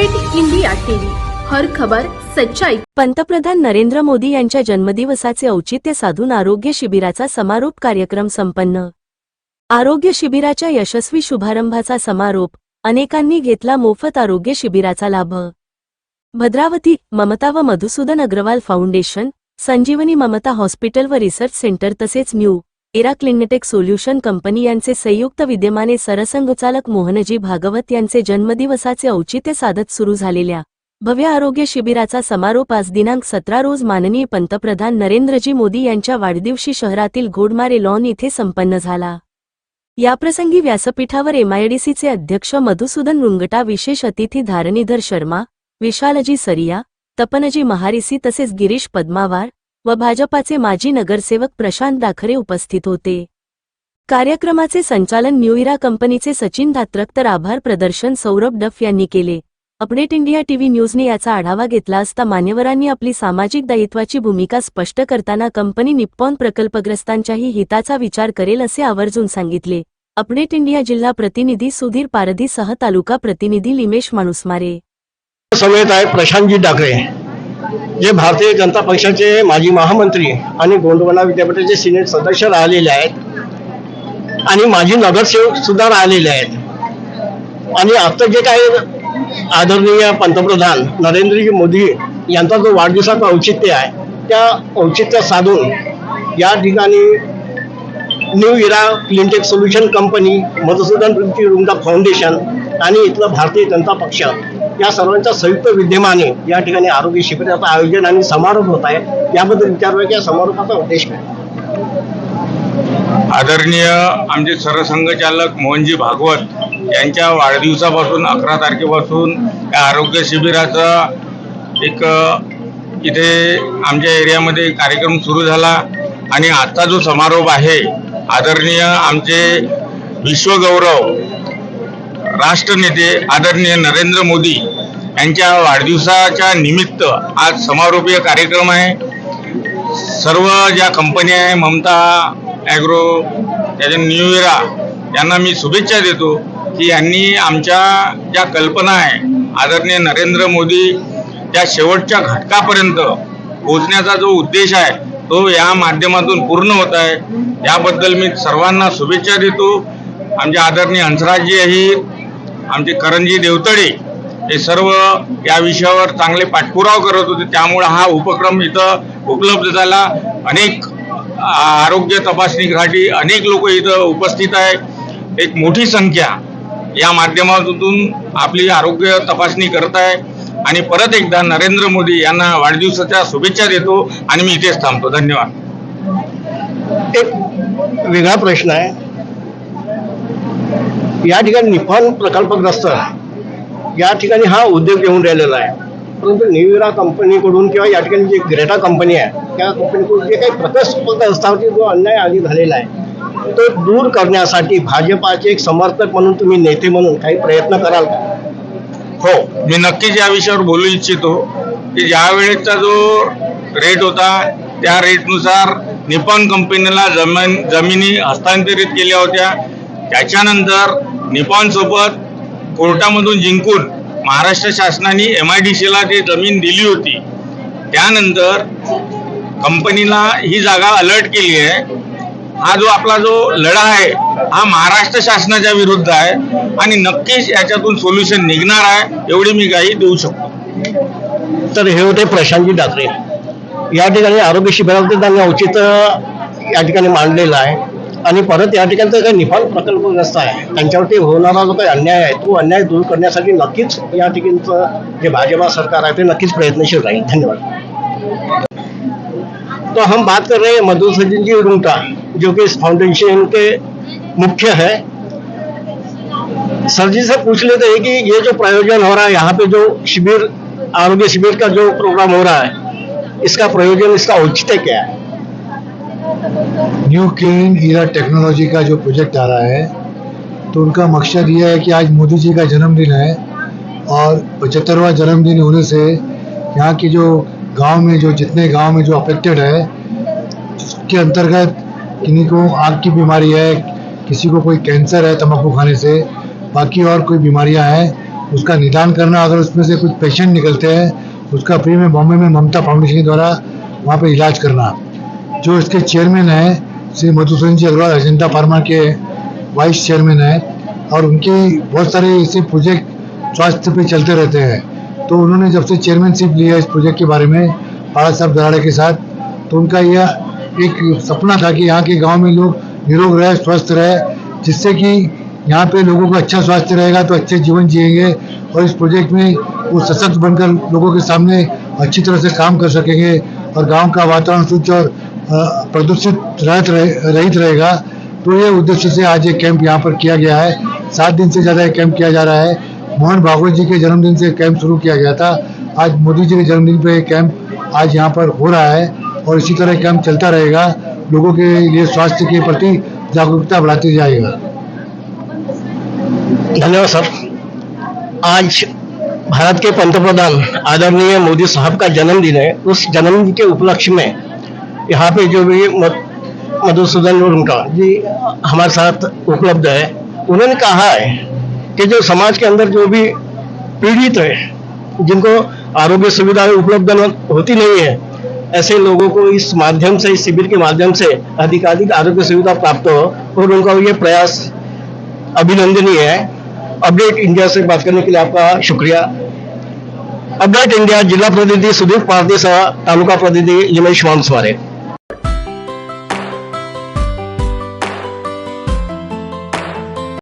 Red India TV. हर खबर सच्चाई. पंतप्रधान नरेंद्र मोदी यांच्या जन्मदिवसाचे औचित्य साधून आरोग्य शिबिराचा समारोप कार्यक्रम संपन्न. आरोग्य शिबिराच्या यशस्वी शुभारंभाचा समारोप अनेकांनी घेतला मोफत आरोग्य शिबिराचा लाभ. भद्रावती ममता व मधुसूदन अग्रवाल फाउंडेशन संजीवनी ममता हॉस्पिटल व रिसर्च सेंटर तसेच New Era Cleantech Solution company यांचे संयुक्त विद्यमाने सरसंघचालक मोहनजी भागवत यांचे जन्मदिवसाचे औचित्य साधत सुरू झालेल्या भव्य आरोग्य शिबिराचा समारोप आज दिनांक सतरा रोज माननीय पंतप्रधान नरेंद्रजी मोदी यांच्या वाढदिवशी शहरातील घोडमारे लॉन इथे संपन्न झाला. याप्रसंगी व्यासपीठावर एमआयडीसीचे अध्यक्ष मधुसूदन रुंगटा विशेष अतिथी धारणीधर शर्मा विशालजी सरिया तपनजी महारिसी तसेच गिरीश पद्मावार व भाजपाचे माजी नगरसेवक प्रशांत दाखरे उपस्थित होते. कार्यक्रमाचे संचालन न्यू इरा कंपनीचे सचिन धात्रक तर आभार प्रदर्शन सौरभ डफ यांनी केले. अपडेट इंडिया टीव्ही न्यूजने याचा आढावा घेतला असता मान्यवरांनी आपली सामाजिक दायित्वाची भूमिका स्पष्ट करताना कंपनी निप्पॉन प्रकल्पग्रस्तांच्याही हिताचा विचार करेल असे आवर्जून सांगितले. अपडेट इंडिया जिल्हा प्रतिनिधी सुधीर पारधी सह तालुका प्रतिनिधी लिमेश माणुसमारे. समेत आहे प्रशांतजी डाकरे जे भारतीय जनता पक्षाचे माजी महामंत्री आणि गोंडवाना विद्यापीठाचे सिनेट सदस्य राहिलेले आहेत आणि माजी नगरसेवक सुद्धा राहिलेले आहेत. आणि आता जे काही आदरणीय पंतप्रधान नरेंद्रजी मोदी यांचा जो वाढदिवसाचा औचित्य आहे त्या औचित्य साधून या ठिकाणी New Era Cleantech Solution company Madhusudan रुंची Runga foundation आणि इथलं भारतीय जनता पक्ष या सर्वांच्या संयुक्त विद्यमाने या ठिकाणी आरोग्य शिबिराचं आयोजन आणि समारोप होत आहे. याबद्दल विचारूया की या समारोपाचा उद्देश काय? आदरणीय आमचे सरसंघचालक मोहनजी भागवत यांच्या वाढदिवसापासून अकरा तारखेपासून या आरोग्य शिबिराचा एक इथे आमच्या एरियामध्ये कार्यक्रम सुरू झाला. आणि आजचा जो समारोप आहे आदरणीय आमचे विश्वगौरव राष्ट्रनेते आदरणीय नरेंद्र मोदी यांच्या वाढदिवसाच्या निमित्त आज समारोपीय कार्यक्रम आहे. सर्व ज्या कंपन्या आहे ममता ॲग्रो त्याच्या न्यू इरा यांना मी शुभेच्छा देतो की यांनी आमच्या ज्या कल्पना आहे आदरणीय नरेंद्र मोदी त्या शेवटच्या घटकापर्यंत पोहोचण्याचा जो उद्देश आहे तो या माध्यमातून पूर्ण होत आहे. याबद्दल मी सर्वांना शुभेच्छा देतो. आमचे आदरणीय हंसराजजी आहे आमचे करंजी देवतळे हे सर्व या विषयावर चांगले पाठपुराव करत होते. त्यामुळे हा उपक्रम इथं उपलब्ध झाला. अनेक आरोग्य तपासणीसाठी अनेक लोक इथं उपस्थित आहे. एक मोठी संख्या या माध्यमातून आपली आरोग्य तपासणी करत आहे. आणि परत एकदा नरेंद्र मोदी यांना वाढदिवसाच्या शुभेच्छा देतो आणि मी इथेच थांबतो. धन्यवाद. एक वेगळा प्रश्न आहे. या ठिकाणी निफान प्रकल्पग्रस्त या ठिकाणी हा उद्योग येऊन राहिलेला आहे. परंतु निविरा कंपनीकडून किंवा या ठिकाणी जी ग्रेटा कंपनी आहे त्या कंपनीकडून जे काही प्रकल्पग्रस्तावरती जो अन्याय आधी झालेला आहे तो दूर करण्यासाठी भाजपाचे एक समर्थक म्हणून तुम्ही नेते म्हणून काही प्रयत्न कराल का? हो मी नक्कीच या विषयावर बोलू इच्छितो की ज्या वेळेचा जो रेट होता त्या रेटनुसार निपॉन कंपनीला जमीन जमिनी हस्तांतरित केल्या होत्या. त्याच्यानंतर निपॉनसोबत कोर्टामधून जिंकून महाराष्ट्र शासनाने एम आय डी सीला ती जमीन दिली होती त्यानंतर कंपनीला ही जागा अलर्ट केली आहे. हा जो आपला जो लढा आहे हा महाराष्ट्र शासनाच्या विरुद्ध आहे आणि नक्कीच याच्यातून सोल्युशन निघणार आहे एवढी मी काही देऊ शकतो. तर हे होते प्रशांतजी डाकरे या ठिकाणी आरोग्य शिबिरामध्ये त्यांनी औचित्य या ठिकाणी मांडलेलं आहे. आणि परत या ठिकाणचा काही निफाल प्रकल्पग्रस्त आहे. त्यांच्यावरती होणारा जो काही अन्याय आहे तो अन्याय दूर करण्यासाठी नक्कीच या जे भाजपा सरकार है ते नक्कीच प्रयत्नशील राहील. धन्यवाद. तो हम बात कर रहे हैं मधुसूदन जी रुंगटा जो कि इस फाउंडेशन के मुख्य है। सर जी से पूछ लेते हैं कि ये जो प्रयोजन हो रहा है, यहाँ पे जो शिविर, आरोग्य शिविर का जो प्रोग्राम हो रहा है, इसका प्रयोजन, इसका औचित्य क्या है? न्यू क्लीन ईरा टेक्नोलॉजी का जो प्रोजेक्ट आ रहा है तो उनका मकसद यह है कि आज मोदी जी का जन्मदिन है और पचहत्तरवा जन्मदिन होने से यहाँ की जो गाँव में जो, जितने गाँव में जो अफेक्टेड है, उसके अंतर्गत किन्हीं को आग की बीमारी है, किसी को कोई कैंसर है तंबाकू खाने से, बाकी और कोई बीमारियाँ हैं, उसका निदान करना, अगर उसमें से कुछ पेशेंट निकलते हैं, उसका फ्री में बॉम्बे में ममता फाउंडेशन के द्वारा वहाँ पर इलाज करना। जो इसके चेयरमैन हैं, श्री मधुसूदन जी अग्रवाल अजंता फार्मा के वाइस चेयरमैन हैं, और उनके बहुत सारे ऐसे प्रोजेक्ट स्वास्थ्य पे चलते रहते हैं। तो उन्होंने जब से चेयरमैनशिप लिया इस प्रोजेक्ट के बारे में, बाला साहब दराड़े के साथ तो उनका यह एक सपना था कि यहाँ के गाँव में लोग निरोग रहे, स्वस्थ रहे, जिससे कि यहाँ पे लोगों का अच्छा स्वास्थ्य रहेगा तो अच्छे जीवन जिएँगे, और इस प्रोजेक्ट में वो सशक्त बनकर लोगों के सामने अच्छी तरह से काम कर सकेंगे, और गाँव का वातावरण शुद्ध और प्रदूषित रहित रहे- रहित रहेगा। तो ये उद्देश्य से आज ये कैंप यहाँ पर किया गया है। सात दिन से ज़्यादा ये कैंप किया जा रहा है। मोहन भागवत जी के जन्मदिन से कैंप शुरू किया गया था। आज मोदी जी के जन्मदिन पर ये कैंप आज यहाँ पर हो रहा है और इसी तरह कैंप चलता रहेगा। लोगों के लिए स्वास्थ्य के प्रति जागरूकता बढ़ाती जाएगा। धन्यवाद सर। आज भारत के पंतप्रधान आदरणीय मोदी साहब का जन्मदिन है। उस जन्मदिन के उपलक्ष्य में यहाँ पे जो भी मधुसूदन और उनका जी, हमारे साथ उपलब्ध है, उन्होंने कहा है कि जो समाज के अंदर जो भी पीड़ित है, जिनको आरोग्य सुविधाएँ उपलब्ध होती नहीं है, ऐसे लोगों को इस माध्यम से, इस शिविर के माध्यम से अधिकाधिक आरोग्य सुविधा प्राप्त हो और उनका ये प्रयास अभिनंदनीय है। अपडेट इंडिया से बात करने के लिए आपका शुक्रिया। अपडेट इंडिया जिला प्रतिनिधि सुदीप सह तालुका प्रतिनिधि लिमेश वानस्वारे